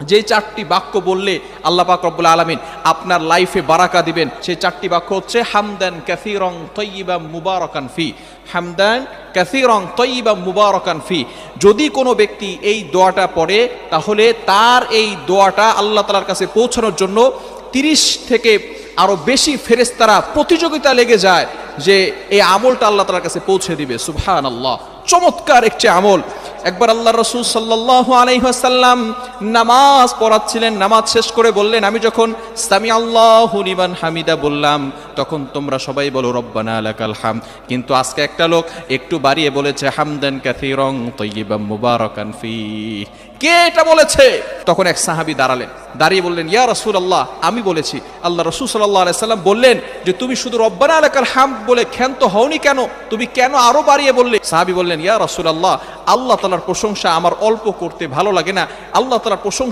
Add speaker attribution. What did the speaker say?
Speaker 1: যে চারটি বাক্য বললে আল্লাহ পাক রব্বুল আলমিন আপনার লাইফে বারাকা দিবেন সেই চারটি বাক্য হচ্ছে হামদান কাসিরং তৈবা মুবারকান ফি। হামদান কাসিরং তৈবা মুবারকান ফি। যদি কোনো ব্যক্তি এই দোয়াটা পড়ে, তাহলে তার এই দোয়াটা আল্লাহ তালার কাছে পৌঁছানোর জন্য তিরিশ থেকে আরও বেশি ফেরেস্তারা প্রতিযোগিতা লেগে যায় যে এই আমলটা আল্লাহ তালার কাছে পৌঁছে দিবে। সুবহান আল্লাহ চমৎকার একটি আমল। একবার আল্লাহ রসুল সাল্লাহ আলাইহাসাল্লাম নামাজ পড়াচ্ছিলেন, নামাজ শেষ করে বললেন, আমি যখন সামি আল্লাহ ইমান হামিদা বললাম, তখন তোমরা সবাই বলো, রব্বানা আলাকাল হাম কিন্তু আজকে একটা লোক একটু বাড়িয়ে বলেছে, হামদান কাথিরং তৈবাম মুবারকান ফি কে এটা বলেছে? তখন এক সাহাবি দাঁড়ালেন। দাঁড়িয়ে বললেন, ইয়া রসুল আল্লাহ আমি বলেছি। আল্লাহ রসুল সাল্লাহ আলাইসাল্লাম বললেন যে, তুমি শুধু রব্বানা এলাকার হাম বলে ক্ষান্ত হওনি কেন? তুমি কেন আরও বাড়িয়ে বললে? সাহাবি বললেন, ইয়া রসুল আল্লাহ আল্লাহ তালার প্রশংসা আমার অল্প করতে ভালো লাগে না। আল্লাহ তালার প্রশংসা